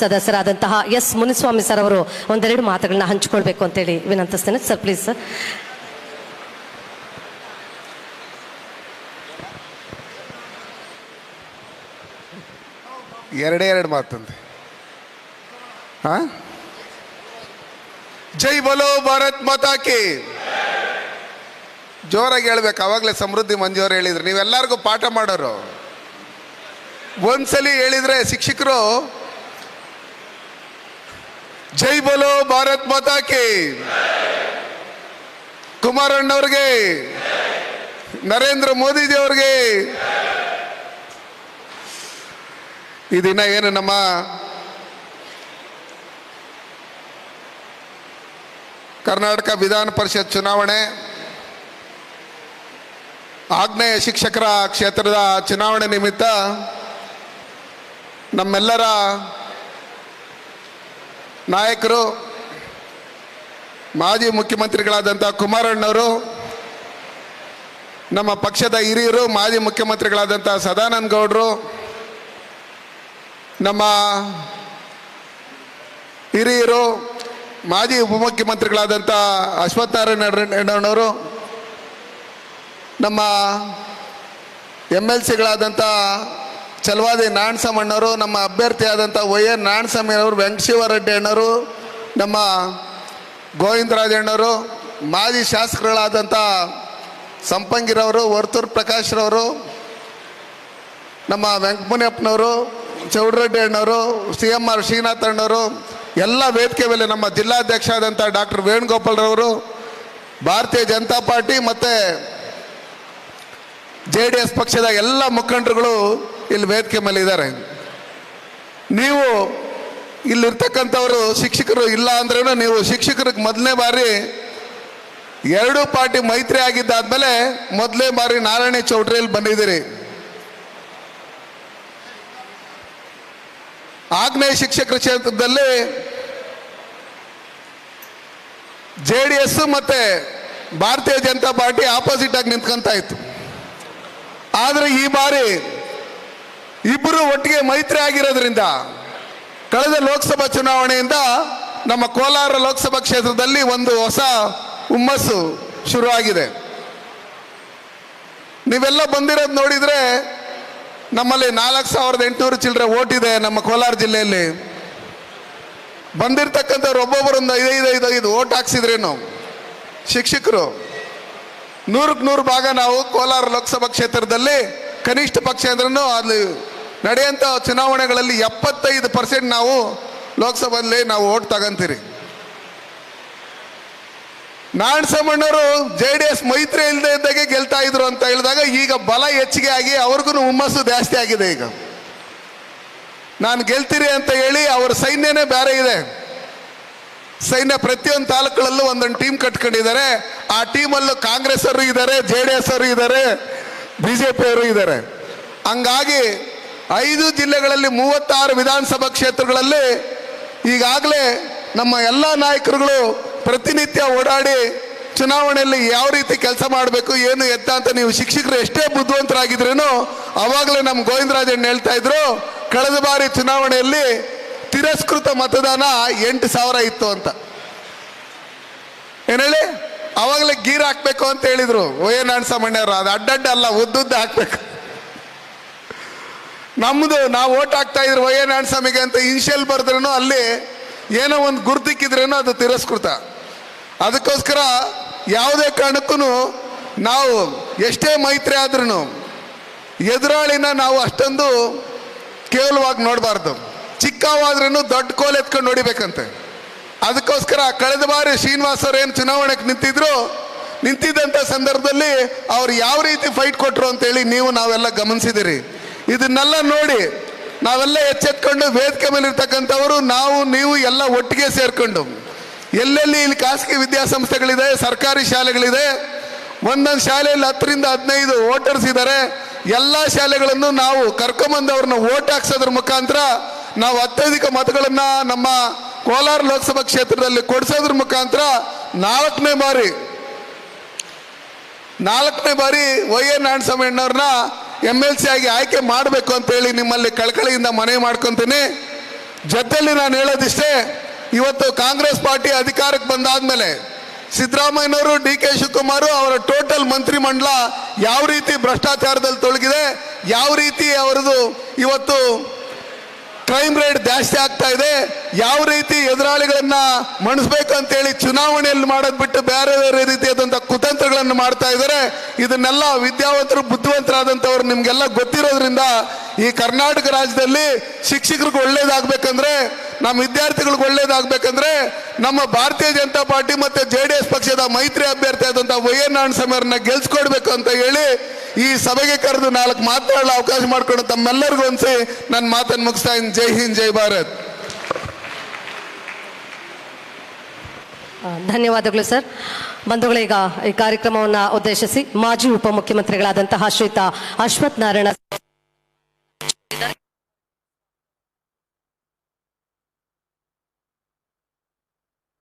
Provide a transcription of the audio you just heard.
ಸದಸ್ಯರಾದಂತಹ S Muniswamy sir ಅವರು ಒಂದೆರಡು ಮಾತುಗಳನ್ನ ಹಂಚಿಕೊಳ್ಬೇಕು ಅಂತೇಳಿ ವಿನಂತಿಸ್ತೇನೆ. ಸರ್ ಪ್ಲೀಸ್ ಸರ್ ಎರಡೇ ಎರಡು ಮಾತಂತೆ. ಹಾ ಜೈ ಬಲೋ ಭಾರತ್ ಮಾತಾಕೆ ಜೋರಾಗಿ ಹೇಳ್ಬೇಕು, ಅವಾಗಲೇ ಸಮೃದ್ಧಿ ಮಂಜುವರು ಹೇಳಿದ್ರು. ನೀವೆಲ್ಲರಿಗೂ ಪಾಠ ಮಾಡೋರು. ಒಂದ್ಸಲಿ ಹೇಳಿದ್ರೆ ಶಿಕ್ಷಕರು ಜೈ ಬಲೋ ಭಾರತ್ ಮಾತಾ ಕಿ. ಕುಮಾರಣ್ಣವ್ರಿಗೆ ನರೇಂದ್ರ ಮೋದಿಜಿ ಅವ್ರಿಗೆ. ಈ ದಿನ ಏನು ನಮ್ಮ ಕರ್ನಾಟಕ ವಿಧಾನ ಪರಿಷತ್ ಚುನಾವಣೆ. ಆಗ್ನೇಯ ಶಿಕ್ಷಕರ ಕ್ಷೇತ್ರದ ಚುನಾವಣೆ ನಿಮಿತ್ತ ನಮ್ಮೆಲ್ಲರ ನಾಯಕರು, ಮಾಜಿ ಮುಖ್ಯಮಂತ್ರಿಗಳಾದಂಥ ಕುಮಾರಣ್ಣವರು, ನಮ್ಮ ಪಕ್ಷದ ಹಿರಿಯರು, ಮಾಜಿ ಮುಖ್ಯಮಂತ್ರಿಗಳಾದಂಥ ಸದಾನಂದ ಗೌಡರು, ನಮ್ಮ ಹಿರಿಯರು, ಮಾಜಿ ಉಪಮುಖ್ಯಮಂತ್ರಿಗಳಾದಂಥ ಅಶ್ವತ್ಥನಾರಾಯಣ ರೆಡ್ಡಣ್ಣವರು ನಮ್ಮ ಎಂ ಎಲ್ ಸಿಗಳಾದಂಥ ಚಲವಾದಿ ನಾಣಸಮಣ್ಣವರು ನಮ್ಮ ಅಭ್ಯರ್ಥಿಯಾದಂಥ ವೈ ಎನ್ ನಾಣಸ್ವಾಮಿಯವರು ವೆಂಕಟಶಿವರೆಡ್ಡಿ ಅಣ್ಣರು ನಮ್ಮ ಗೋವಿಂದರಾಜಣ್ಣವರು ಮಾಜಿ ಶಾಸಕರುಗಳಾದಂಥ ಸಂಪಂಗಿರವರು, ವರ್ತೂರ್ ಪ್ರಕಾಶ್ರವರು, ನಮ್ಮ ವೆಂಕಮುನಿಯಪ್ಪನವರು ಚೌಡರೆಡ್ಡಿ ಅಣ್ಣವರು, ಸಿ ಎಂ ಆರ್ ಶ್ರೀನಾಥ್ ಅಣ್ಣವರು, ಎಲ್ಲ ವೇದಿಕೆ ಮೇಲೆ ನಮ್ಮ ಜಿಲ್ಲಾಧ್ಯಕ್ಷ ಆದಂಥ ಡಾಕ್ಟರ್ ವೇಣುಗೋಪಾಲ್ರವರು ಭಾರತೀಯ ಜನತಾ ಪಾರ್ಟಿ ಮತ್ತು ಜೆ ಡಿ ಎಸ್ ಪಕ್ಷದ ಎಲ್ಲ ಮುಖಂಡರುಗಳು ಇಲ್ಲಿ ವೇದಿಕೆ ಮೇಲೆ ಇದ್ದಾರೆ. ನೀವು ಇಲ್ಲಿರ್ತಕ್ಕಂಥವರು ಶಿಕ್ಷಕರು ಇಲ್ಲ ಅಂದ್ರೂ ನೀವು ಶಿಕ್ಷಕರಿಗೆ ಮೊದಲನೇ ಬಾರಿ ಎರಡೂ ಪಾರ್ಟಿ ಮೈತ್ರಿ ಆಗಿದ್ದಾದ್ಮೇಲೆ ಮೊದಲನೇ ಬಾರಿ ನಾರಾಯಣ ಚೌಟ್ರಿಯಲ್ಲಿ ಬಂದಿದ್ದೀರಿ. ಆಗ್ನೇಯ ಶಿಕ್ಷಕರ ಕ್ಷೇತ್ರದಲ್ಲಿ ಜೆ ಡಿ ಎಸ್ ಮತ್ತೆ ಭಾರತೀಯ ಜನತಾ ಪಾರ್ಟಿ ಆಪೋಸಿಟ್ ಆಗಿ ನಿಂತ್ಕೊಂತ ಇತ್ತು. ಆದರೆ ಈ ಬಾರಿ ಇಬ್ಬರು ಒಟ್ಟಿಗೆ ಮೈತ್ರಿ ಆಗಿರೋದ್ರಿಂದ ಕಳೆದ ಲೋಕಸಭಾ ಚುನಾವಣೆಯಿಂದ ನಮ್ಮ ಕೋಲಾರ ಲೋಕಸಭಾ ಕ್ಷೇತ್ರದಲ್ಲಿ ಒಂದು ಹೊಸ ಹುಮ್ಮಸ್ಸು ಶುರುವಾಗಿದೆ. ನೀವೆಲ್ಲ ಬಂದಿರೋದು ನೋಡಿದರೆ ನಮ್ಮಲ್ಲಿ ನಾಲ್ಕು ಸಾವಿರದ ಎಂಟುನೂರು ಚಿಲ್ಲರೆ ಓಟ್ ಇದೆ ನಮ್ಮ ಕೋಲಾರ ಜಿಲ್ಲೆಯಲ್ಲಿ. ಬಂದಿರ್ತಕ್ಕಂಥವ್ರು ಒಬ್ಬೊಬ್ಬರೊಂದು ಐದೈದು, ಐದು ಐದು ಓಟ್ ಹಾಕ್ಸಿದ್ರೇನು? ಶಿಕ್ಷಕರು. ನೂರಕ್ಕೆ ನೂರು ಭಾಗ ನಾವು ಕೋಲಾರ ಲೋಕಸಭಾ ಕ್ಷೇತ್ರದಲ್ಲಿ ಕನಿಷ್ಠ ಪಕ್ಷ ಅಂದ್ರೂ ಅಲ್ಲಿ ನಡೆಯುವಂಥ ಚುನಾವಣೆಗಳಲ್ಲಿ ಎಪ್ಪತ್ತೈದು ಪರ್ಸೆಂಟ್ ನಾವು ಲೋಕಸಭೆಯಲ್ಲಿ ನಾವು ಓಟ್ ತಗೊಂತೀರಿ. ನಾರಾಯಣಸ್ವಾಮಣ್ಣವರು ಜೆ ಡಿ ಎಸ್ ಮೈತ್ರಿ ಇಲ್ಲದೆ ಇದ್ದಾಗೆ ಗೆಲ್ತಾ ಇದ್ರು ಅಂತ ಹೇಳಿದಾಗ ಈಗ ಬಲ ಹೆಚ್ಚಿಗೆ ಆಗಿ ಅವ್ರಿಗೂ ಹುಮ್ಮಸ್ಸು ಜಾಸ್ತಿ ಆಗಿದೆ ಈಗ. ನಾನು ಗೆಲ್ತೀರಿ ಅಂತ ಹೇಳಿ ಅವ್ರ ಸೈನ್ಯನೇ ಬೇರೆ ಇದೆ. ಸೈನ್ಯ ಪ್ರತಿಯೊಂದು ತಾಲೂಕುಗಳಲ್ಲೂ ಒಂದೊಂದು ಟೀಮ್ ಕಟ್ಕೊಂಡಿದ್ದಾರೆ. ಆ ಟೀಮಲ್ಲೂ ಕಾಂಗ್ರೆಸ್ ಅವರು ಇದ್ದಾರೆ, ಜೆ ಡಿ ಎಸ್ ಅವರು ಇದ್ದಾರೆ, ಬಿ ಜೆ ಪಿಯವರು ಇದ್ದಾರೆ. ಹಂಗಾಗಿ ಐದು ಜಿಲ್ಲೆಗಳಲ್ಲಿ ಮೂವತ್ತಾರು ವಿಧಾನಸಭಾ ಕ್ಷೇತ್ರಗಳಲ್ಲಿ ಈಗಾಗಲೇ ನಮ್ಮ ಎಲ್ಲ ನಾಯಕರುಗಳು ಪ್ರತಿನಿತ್ಯ ಓಡಾಡಿ ಚುನಾವಣೆಯಲ್ಲಿ ಯಾವ ರೀತಿ ಕೆಲಸ ಮಾಡಬೇಕು, ಏನು ಎತ್ತ ಅಂತ ನೀವು ಶಿಕ್ಷಕರು ಎಷ್ಟೇ ಬುದ್ಧಿವಂತರಾಗಿದ್ರೇನು ಅವಾಗಲೇ ನಮ್ಮ ಗೋವಿಂದರಾಜಣ್ಣ ಹೇಳ್ತಾ ಇದ್ರು, ಕಳೆದ ಬಾರಿ ಚುನಾವಣೆಯಲ್ಲಿ ತಿರಸ್ಕೃತ ಮತದಾನ ಎಂಟು ಸಾವಿರ ಇತ್ತು ಅಂತ. ಏನ್ ಹೇಳಿ? ಅವಾಗಲೇ ಗೀರ್ ಹಾಕ್ಬೇಕು ಅಂತ ಹೇಳಿದ್ರು. ಓ ಎ ನಾಣಸಮಣ್ಣವ್ರು ಅದು ಅಡ್ಡಡ್ಡ ಅಲ್ಲ, ಉದ್ದುದ್ದ ಹಾಕ್ಬೇಕು. ನಮ್ಮದು ನಾವು ಓಟ್ ಹಾಕ್ತಾ ಇದ್ರು ವೈ ಎ ನಾಣಸ್ವಾಮಿಗೆ ಅಂತ ಇನ್ಷಿಯಲ್ ಬರೆದ್ರೂ ಅಲ್ಲಿ ಏನೋ ಒಂದು ಗುರುತಿಕ್ಕಿದ್ರೇನೋ ಅದು ತಿರಸ್ಕೃತ. ಅದಕ್ಕೋಸ್ಕರ ಯಾವುದೇ ಕಾರಣಕ್ಕೂ ನಾವು ಎಷ್ಟೇ ಮೈತ್ರಿ ಆದ್ರೂ ಎದುರಾಳಿನ ನಾವು ಅಷ್ಟೊಂದು ಕೇವಲವಾಗಿ ನೋಡಬಾರ್ದು. ಚಿಕ್ಕವಾದ್ರೂ ದೊಡ್ಡ ಕೋಲ್ ಎತ್ಕೊಂಡು ನೋಡಿಬೇಕಂತೆ ಅದಕ್ಕೋಸ್ಕರ ಕಳೆದ ಬಾರಿ ಶ್ರೀನಿವಾಸ್ ಏನು ಚುನಾವಣೆಗೆ ನಿಂತಿದ್ರು ನಿಂತಿದ್ದಂಥ ಸಂದರ್ಭದಲ್ಲಿ ಅವ್ರು ಯಾವ ರೀತಿ ಫೈಟ್ ಕೊಟ್ಟರು ಅಂತೇಳಿ ನೀವು ನಾವೆಲ್ಲ ಗಮನಿಸಿದಿರಿ. ಇದನ್ನೆಲ್ಲ ನೋಡಿ ನಾವೆಲ್ಲ ಎಚ್ಚೆತ್ಕೊಂಡು ವೇದಿಕೆ ಮೇಲೆ ಇರ್ತಕ್ಕಂಥವರು ನಾವು, ನೀವು ಎಲ್ಲ ಒಟ್ಟಿಗೆ ಸೇರ್ಕೊಂಡು, ಎಲ್ಲೆಲ್ಲಿ ಇಲ್ಲಿ ಖಾಸಗಿ ವಿದ್ಯಾಸಂಸ್ಥೆಗಳಿದೆ, ಸರ್ಕಾರಿ ಶಾಲೆಗಳಿದೆ, ಒಂದೊಂದು ಶಾಲೆಯಲ್ಲಿ ಹತ್ತರಿಂದ ಹದಿನೈದು ವೋಟರ್ಸ್ ಇದ್ದಾರೆ, ಎಲ್ಲ ಶಾಲೆಗಳನ್ನು ನಾವು ಕರ್ಕೊಂಬಂದವ್ರನ್ನ ಓಟ್ ಹಾಕ್ಸೋದ್ರ ಮುಖಾಂತರ ನಾವು ಅತ್ಯಧಿಕ ಮತಗಳನ್ನ ನಮ್ಮ ಕೋಲಾರ ಲೋಕಸಭಾ ಕ್ಷೇತ್ರದಲ್ಲಿ ಕೊಡಿಸೋದ್ರ ಮುಖಾಂತರ ನಾಲ್ಕನೇ ಬಾರಿ ನಾಲ್ಕನೇ ಬಾರಿ ವೈ ಎನ್ ನಾರಾಯಣಸ್ವಾಮಿಯಣ್ಣವ್ರನ್ನ ಎಂ ಎಲ್ ಸಿ ಆಗಿ ಆಯ್ಕೆ ಮಾಡಬೇಕು ಅಂತೇಳಿ ನಿಮ್ಮಲ್ಲಿ ಕಳಕಳಿಯಿಂದ ಮನವಿ ಮಾಡ್ಕೊತೀನಿ. ಜೊತೆಯಲ್ಲಿ ನಾನು ಹೇಳೋದಿಷ್ಟೇ, ಇವತ್ತು ಕಾಂಗ್ರೆಸ್ ಪಾರ್ಟಿ ಅಧಿಕಾರಕ್ಕೆ ಬಂದಾದ್ಮೇಲೆ ಸಿದ್ದರಾಮಯ್ಯನವರು ಡಿ ಕೆ ಶಿವಕುಮಾರ್ ಅವರ ಟೋಟಲ್ ಮಂತ್ರಿಮಂಡಲ ಯಾವ ರೀತಿ ಭ್ರಷ್ಟಾಚಾರದಲ್ಲಿ ತೊಳಗಿದೆ ಯಾವ ರೀತಿ ಅವರದು ಇವತ್ತು ಕ್ರೈಮ್ ರೇಟ್ ಜಾಸ್ತಿ ಆಗ್ತಾ ಇದೆ, ಯಾವ ರೀತಿ ಎದುರಾಳಿಗಳನ್ನ ಮಣಿಸ್ಬೇಕು ಅಂತೇಳಿ ಚುನಾವಣೆಯಲ್ಲಿ ಮಾಡೋದ್ ಬಿಟ್ಟು ಬೇರೆ ಬೇರೆ ರೀತಿಯಾದಂಥ ಕುತಂತ್ರಗಳನ್ನು ಮಾಡ್ತಾ ಇದ್ದಾರೆ. ಇದನ್ನೆಲ್ಲ ವಿದ್ಯಾವಂತರು ಬುದ್ಧಿವಂತರಾದಂಥವ್ರು ನಿಮ್ಗೆಲ್ಲ ಗೊತ್ತಿರೋದ್ರಿಂದ ಈ ಕರ್ನಾಟಕ ರಾಜ್ಯದಲ್ಲಿ ಶಿಕ್ಷಕರಿಗೆ ಒಳ್ಳೇದಾಗಬೇಕಂದ್ರೆ, ನಮ್ಮ ವಿದ್ಯಾರ್ಥಿಗಳಿಗೆ ಒಳ್ಳೇದಾಗಬೇಕಂದ್ರೆ, ನಮ್ಮ ಭಾರತೀಯ ಜನತಾ ಪಾರ್ಟಿ ಮತ್ತೆ ಜೆ ಡಿ ಎಸ್ ಪಕ್ಷದ ಮೈತ್ರಿ ಅಭ್ಯರ್ಥಿ ಆದಂಥ ವೈ ಎನ್ ಅವ್ರನ್ನ ಗೆಲ್ಸ್ಕೊಡ್ಬೇಕು ಅಂತ ಹೇಳಿ ಈ ಸಭೆಗೆ ಕರೆದು ನಾಲ್ಕು ಮಾತನಾಡಲು ಅವಕಾಶ ಮಾಡ್ಕೊಂಡು ತಮ್ಮೆಲ್ಲರಿಗೂ ಅನ್ಸಿ ನನ್ನ ಮಾತನ್ನು ಮುಗಿಸ್ತಾ ಇದ್ದೀನಿ. ಜೈ ಹಿಂದ್, ಜೈ ಭಾರತ್. ಧನ್ಯವಾದಗಳು ಸರ್. ಬಂಧುಗಳೀಗ ಈ ಕಾರ್ಯಕ್ರಮವನ್ನು ಉದ್ದೇಶಿಸಿ ಮಾಜಿ ಉಪಮುಖ್ಯಮಂತ್ರಿಗಳಾದಂತಹ ಶ್ರೀಯುತ ಅಶ್ವಥ್ ನಾರಾಯಣ